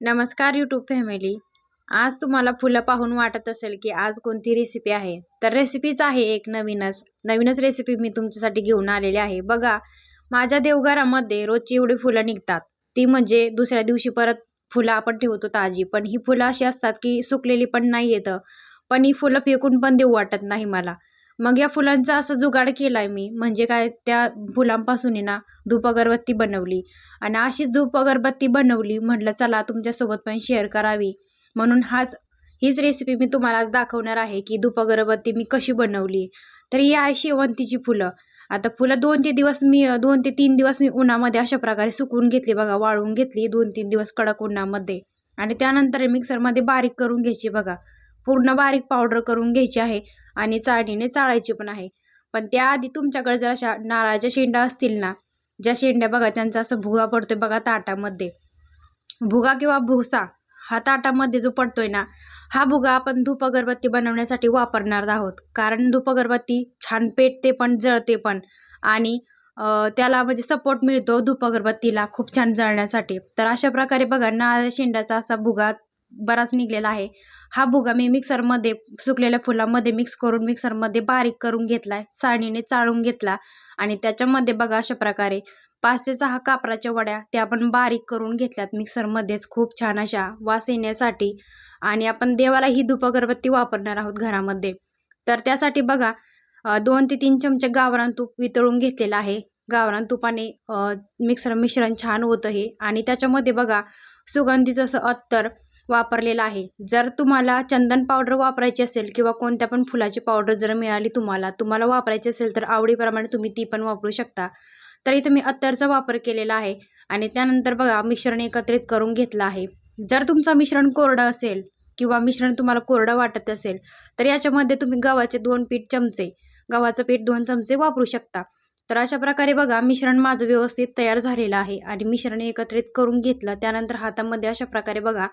नमस्कार YouTube family आज तुम्हाला फुलं पाहून वाटत असेल की आज कोणती रेसिपी आहे. तर रेसिपीच आहे एक नवीनच. नवीनच रेसिपी मी तुमच्यासाठी घेऊन आलेली आहे. बघा माझ्या देवघरामध्ये रोजची एवढी फुलं निघतात. ती म्हणजे दुसऱ्या दिवशी परत फुलं आपण ठेवतो ताजी. पण ही फुलं अशी असतात की सुकलेली पण नाही येतं. पण ही फुलं फेकून पण देऊ वाटत नाही मला. मग या फुलांचा असं जुगाड केला आहे मी. म्हणजे काय त्या फुलांपासून आहे ना धूप अगरबत्ती बनवली. आणि अशीच धूप अगरबत्ती बनवली म्हटलं चला तुमच्यासोबत पण शेअर करावी. म्हणून हाच हीच रेसिपी मी तुम्हाला आज दाखवणार आहे की धूप अगरबत्ती मी कशी बनवली. तर ही आहे शेवंतीची फुलं. आता फुलं दोन ते दिवस मी दोन ते तीन दिवस मी उन्हामध्ये अशा प्रकारे सुकवून घेतली बघा वाळवून घेतली दोन तीन दिवस कडक उन्हामध्ये. आणि त्यानंतर मिक्सरमध्ये बारीक करून घ्यायची बघा. पूर्ण बारीक पावडर करून घ्यायची आहे. आणि चाळणीने चाळायची पण आहे. पण त्याआधी तुमच्याकडे जर अशा नारळाच्या शेंड्या असतील ना ज्या शेंड्या बघा त्यांचा असं भुगा पडतोय बघा ताटामध्ये. भुगा किंवा भुसा हा ताटामध्ये जो पडतोय ना हा भुगा आपण धूप अगरबत्ती बनवण्यासाठी वापरणार आहोत. कारण धूप अगरबत्ती छान पेटते पण जळते पण. आणि त्याला म्हणजे सपोर्ट मिळतो धूप अगरबत्तीला खूप छान जळण्यासाठी. तर अशा प्रकारे बघा नारळ शेंड्याचा असा भुगा बराच निघलेला आहे. हा भुगा मी मिक्सरमध्ये सुकलेल्या फुलामध्ये मिक्स करून मिक्सरमध्ये बारीक करून घेतला आहे चाळणीने चाळून घेतला आणि त्याच्यामध्ये बघा अशा प्रकारे पाच ते सहा कापराच्या वड्या त्या आपण बारीक करून घेतल्यात मिक्सरमध्येच खूप छान अशा वास येण्यासाठी आणि आपण देवाला ही धूप अगरबत्ती वापरणार आहोत घरामध्ये. तर त्यासाठी बघा दोन ते तीन चमचे गावरान तूप वितळून घेतलेलं आहे. गावरान तुपाने मिक्सर मिश्रण छान होतं हे. आणि त्याच्यामध्ये बघा सुगंधित असं अत्तर वापरलेला आहे. जर तुम्हाला चंदन पावडर वापरायची असेल किंवा कोणत्या पण फुलाची पावडर जर मिळाली तुम्हाला तुम्हाला वापरायची असेल तर आवडीप्रमाणे तुम्ही ती पण वापरू शकता. तर तुम्ही मी अत्तरचा वापर केलेला आहे आणि त्यानंतर बघा मिश्रण एकत्रित करून घेतलं आहे. जर तुमचं मिश्रण कोरडं असेल किंवा मिश्रण तुम्हाला कोरडं वाटत असेल तर याच्यामध्ये तुम्ही गव्हाचे दोन पीठ चमचे गव्हाचं पीठ दोन चमचे वापरू शकता. तर अशा प्रकारे बघा मिश्रण माझं व्यवस्थित तयार झालेलं आहे आणि मिश्रण एकत्रित करून घेतलं. त्यानंतर हातामध्ये अशा प्रकारे बघा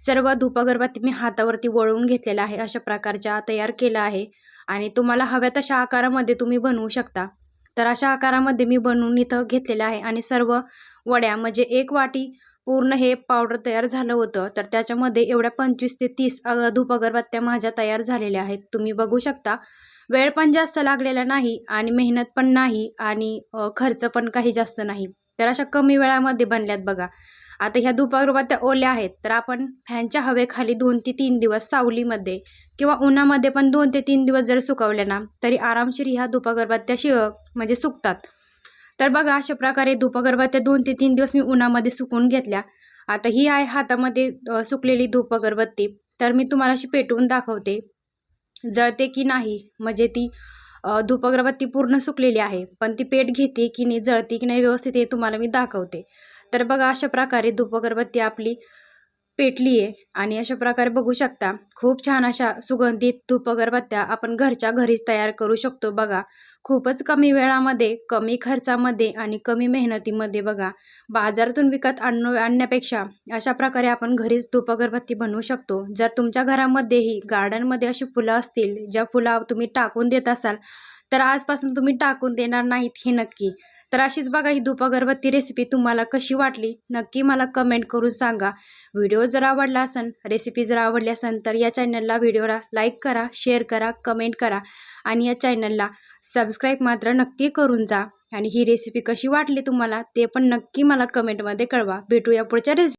सर्व धूप अगरबत्ती मी हातावरती वळवून घेतलेला आहे अशा प्रकारच्या तयार केला आहे. आणि तुम्हाला हव्या तशा आकारामध्ये तुम्ही बनवू शकता. तर अशा आकारामध्ये मी बनवून इथं घेतलेलं आहे आणि सर्व वड्या म्हणजे एक वाटी पूर्ण हे पावडर तयार झालं होतं. तर त्याच्यामध्ये एवढ्या पंचवीस ते तीस धूप अगरबत्त्या माझ्या तयार झालेल्या आहेत. तुम्ही बघू शकता. वेळ पण जास्त लागलेला नाही आणि मेहनत पण नाही आणि खर्च पण काही जास्त नाही. तर अशा कमी वेळामध्ये बनल्यात बघा. आता ह्या धुपागृबात्या ओल्या आहेत. तर आपण फॅनच्या हवेखाली दोन ते तीन दिवस सावलीमध्ये किंवा उन्हामध्ये पण दोन ते तीन दिवस जर सुकवल्या ना तरी आरामशीर ह्या धुपागरबत्त्या शि म्हणजे सुकतात. तर बघा अशा प्रकारे धुपागरबत्त्या दोन ते तीन दिवस मी उन्हामध्ये सुकून घेतल्या. आता ही आहे हातामध्ये सुकलेली धूप अगरबत्ती तर मी तुम्हाला अशी पेटवून दाखवते. जळते की नाही म्हणजे ती धूप अगरबत्ती पूर्ण सुकलेली आहे. पण ती पेट घेते की नाही जळते की नाही व्यवस्थित हे तुम्हाला मी दाखवते. तर बघा अशा प्रकारे धूप अगरबत्ती आपली पेटली आहे आणि अशा प्रकारे बघू शकता खूप छान अशा सुगंधित धूप अगरबत्त्या आपण घरच्या घरीच तयार करू शकतो बघा. खूपच कमी वेळामध्ये कमी खर्चामध्ये आणि कमी मेहनतीमध्ये बघा बाजारातून विकत आण आणण्यापेक्षा अशा प्रकारे आपण घरीच धूप अगरबत्ती बनवू शकतो. जर तुमच्या घरामध्येही गार्डनमध्ये अशी फुलं असतील ज्या फुलं तुम्ही टाकून देत असाल तर आजपासून तुम्ही टाकून देणार नाहीत हे नक्की. तर अशीच बघा ही धूप अगरबत्ती रेसिपी तुम्हाला कशी वाटली? नक्की मला कमेंट करून सांगा. व्हिडिओ जर आवडला असेल रेसिपी जर आवडली असेल तर या चॅनलला व्हिडिओला लाईक करा शेअर करा कमेंट करा आणि या चॅनलला सबस्क्राईब मात्र नक्की करून जा. आणि ही रेसिपी कशी वाटली तुम्हाला ते पण नक्की मला कमेंटमध्ये कळवा. भेटूया पुढच्या रेसिपी